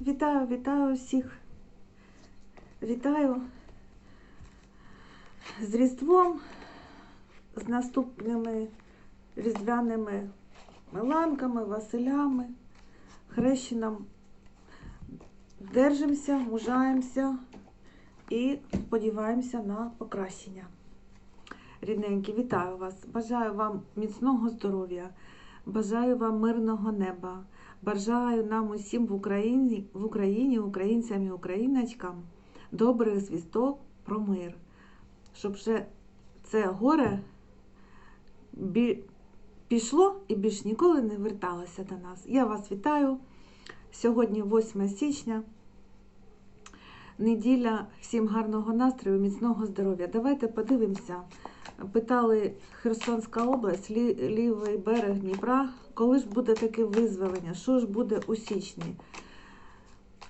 Вітаю, вітаю всіх. Вітаю з Різдвом, з наступними різдвяними Меланками, Василями, хрещенам. Держимося, мужаємося і сподіваємося на покращення. Рідненькі, вітаю вас! Бажаю вам міцного здоров'я, бажаю вам мирного неба. Бажаю нам усім в Україні, в Україні, українцям і україночкам добрих звісток про мир, щоб вже це горе пішло і більш ніколи не верталося до нас. Я вас вітаю. Сьогодні 8 січня. Неділя, всім гарного настрою, міцного здоров'я. Давайте подивимося. Питали Херсонська область, лі- лівий берег Дніпра, коли ж буде таке визволення, що ж буде у січні?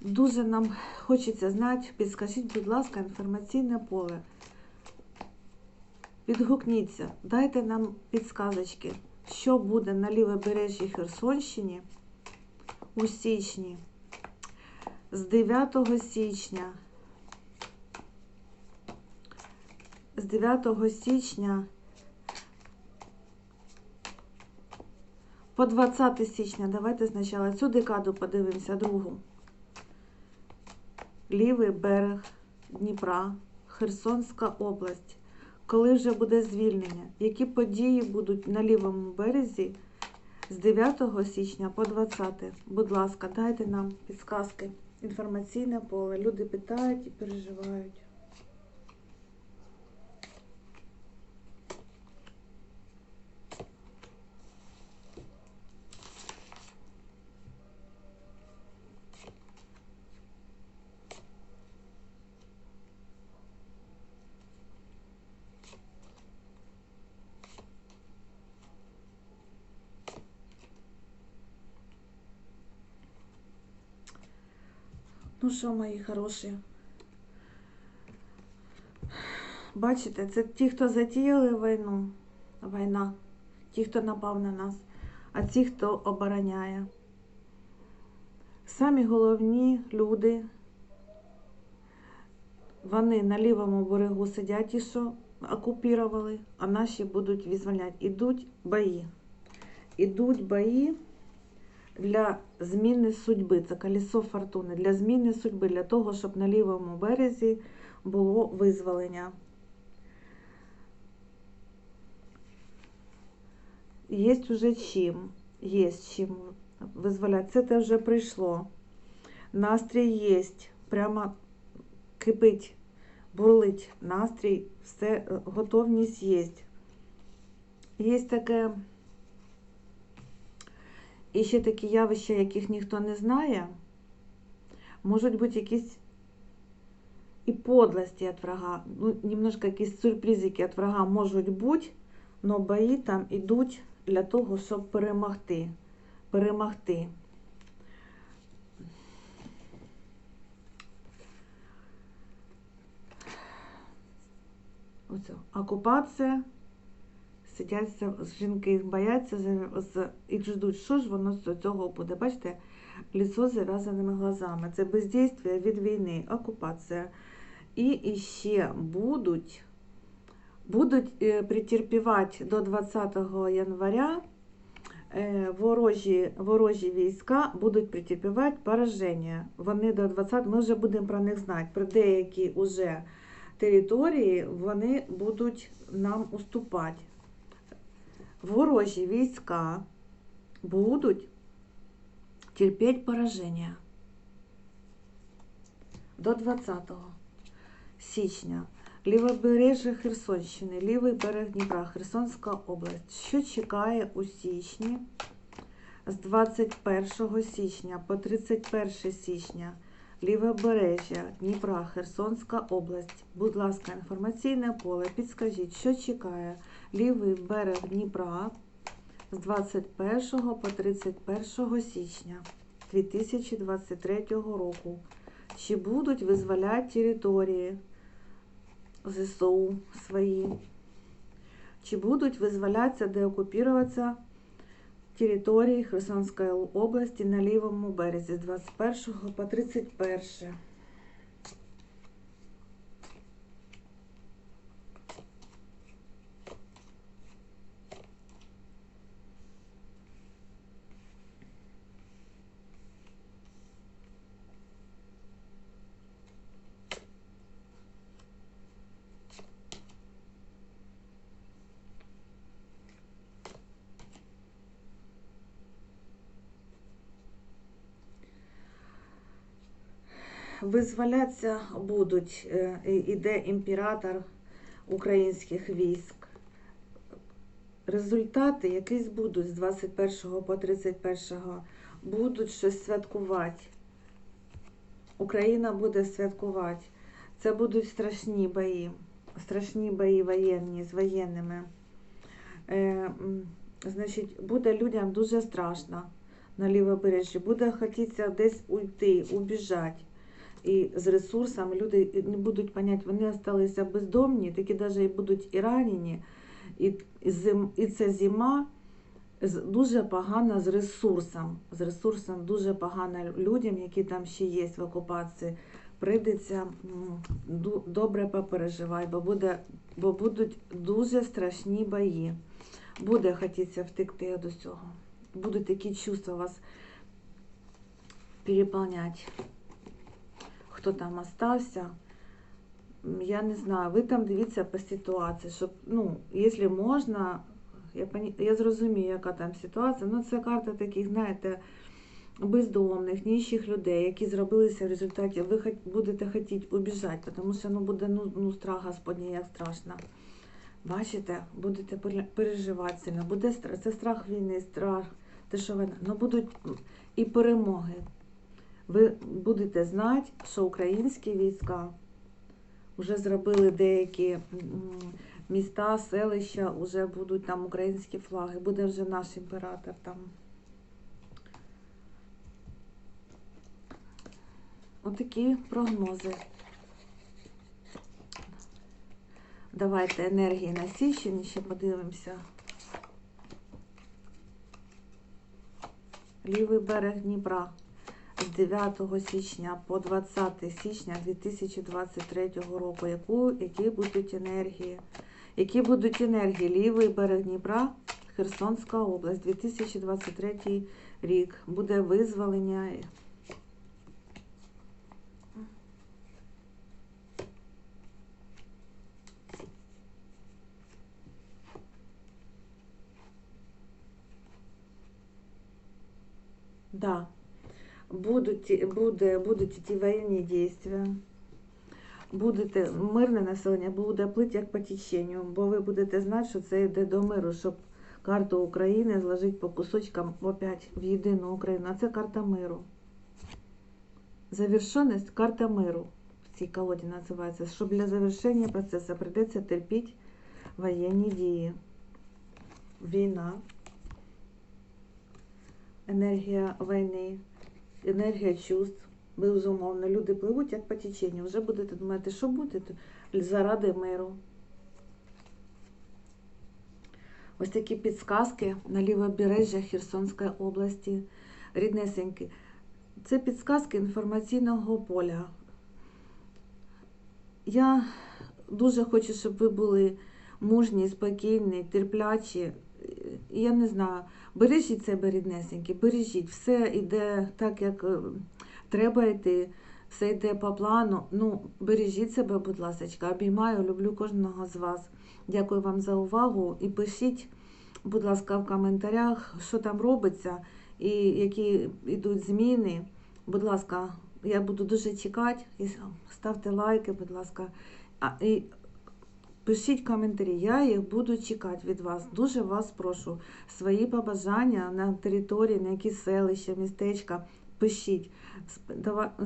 Дуже нам хочеться знати, підскажіть, будь ласка, інформаційне поле. Відгукніться, дайте нам підсказочки, що буде на лівобережжі Херсонщині у січні з 9 січня. З 9 січня по 20 січня. Давайте спочатку цю декаду подивимося, другу. Лівий берег Дніпра, Херсонська область. Коли вже буде звільнення? Які події будуть на лівому березі з 9 січня по 20? Будь ласка, дайте нам підсказки. Інформаційне поле. Люди питають і переживають. Ну що, мої хороші? Бачите, це ті, хто затіяли війну, війна, ті, хто напав на нас, а ті, хто обороняє. Самі головні люди, вони на лівому берегу сидять ті, що окупірували, а наші будуть визволяти. Ідуть бої. Ідуть бої для зміни судьби. Це колесо фортуни. Для зміни судьби, для того, щоб на лівому березі було визволення. Є уже чим, є чим визволяти. Це те вже прийшло. Настрій є, прямо кипить, бурлить настрій, все, е, готовність є. Є таке. І ще такі явища, яких ніхто не знає, можуть бути якісь і подлості від врага. Ну, немножко якісь сюрпризики від врага можуть бути, але бої там йдуть для того, щоб перемогти. Перемогти. Оце. Окупація сидять жінки їх бояться і ждуть, що ж воно з цього буде. Бачите, ліцо з зав'язаними глазами. Це бездействие від війни, окупація. І ще будуть, будуть е, претерпівати до 20 января е, ворожі, ворожі війська будуть претерпівати пораження. Вони до 20, ми вже будемо про них знати. Про деякі уже території вони будуть нам уступати ворожі війська будуть терпіти пораження до 20 січня. Лівобережжя Херсонщини, лівий берег Дніпра, Херсонська область. Що чекає у січні з 21 січня по 31 січня? Лівобережжя Дніпра, Херсонська область. Будь ласка, інформаційне поле. Підскажіть, що чекає лівий берег Дніпра з 21 по 31 січня 2023 року. Чи будуть визволяти території ЗСУ свої? Чи будуть визволятися, деокупуватися території Херсонської області на лівому березі з 21 по 31. Визволятися будуть, е, іде імператор українських військ. Результати якісь будуть з 21 по 31 будуть щось святкувати. Україна буде святкувати. Це будуть страшні бої, страшні бої воєнні з воєнними. Е, значить, буде людям дуже страшно на лівобережжі. Буде хотіться десь уйти, убіжати. І з ресурсами люди не будуть поняти, вони залишилися бездомні, такі навіть і будуть і ранені. І, зим, і це зима дуже погана з ресурсом. З ресурсом дуже погано людям, які там ще є в окупації. Прийдеться добре попереживати, бо, буде, бо будуть дуже страшні бої. Буде хотіться втекти від усього. Будуть такі чувства вас переповняти. Хто там остався, я не знаю, ви там дивіться по ситуації, щоб, ну, якщо можна, я, поні... я зрозумію, яка там ситуація. Ну, це карта таких, знаєте, бездомних, ніщих людей, які зробилися в результаті. Ви будете хотіти убіжати, тому що ну, буде ну, ну, страх Господній, як страшно. Бачите, будете переживати сильно. Буде страх, це страх війни, страх, те, що вона. Ну будуть і перемоги. Ви будете знати, що українські війська вже зробили деякі міста, селища, вже будуть там українські флаги, буде вже наш імператор там. Отакі прогнози. Давайте енергії на січень ще подивимося. Лівий берег Дніпра 9 січня по 20 січня 2023 року. Яку, які будуть енергії? Які будуть енергії? Лівий берег Дніпра, Херсонська область, 2023 рік. Буде визволення. Да. Будуть, буде, будуть ті воєнні дійства. Будете, мирне населення буде плити як по теченню, бо ви будете знати, що це йде до миру, щоб карту України зложити по кусочкам опять в єдину Україну. А це карта миру. Завершеність карта миру в цій колоді називається. Щоб для завершення процесу прийдеться терпіти воєнні дії. Війна, енергія війни, енергія чувств. Безумовно, люди пливуть як по теченню. Вже будете думати, що буде заради миру. Ось такі підсказки на лівобережжя Херсонської області. Ріднесенькі. Це підсказки інформаційного поля. Я дуже хочу, щоб ви були мужні, спокійні, терплячі. Я не знаю, бережіть себе ріднесенькі, бережіть. Все йде так, як е, треба йти, все йде по плану. Ну, бережіть себе, будь ласка, обіймаю, люблю кожного з вас. Дякую вам за увагу і пишіть, будь ласка, в коментарях, що там робиться і які йдуть зміни. Будь ласка, я буду дуже чекати. Ставте лайки, будь ласка. А, і пишіть коментарі, я їх буду чекати від вас. Дуже вас прошу. Свої побажання на території, на які селища, містечка. Пишіть,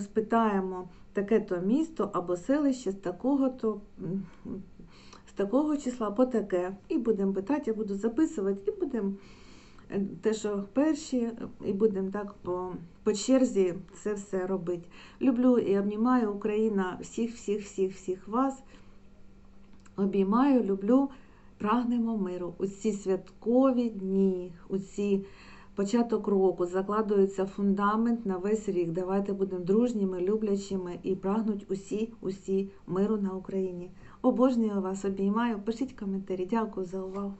спитаємо таке-то місто або селище з такого-то з такого числа по таке. І будемо питати, я буду записувати, і будемо е, те, що перші, і будемо так по, по черзі це все робити. Люблю і обнімаю Україна всіх, всіх, всіх, всіх вас. Обіймаю, люблю, прагнемо миру. У ці святкові дні, у ці початок року, закладується фундамент на весь рік. Давайте будемо дружніми, люблячими і прагнуть усі, усі миру на Україні. Обожнюю вас, обіймаю. Пишіть коментарі. Дякую за увагу.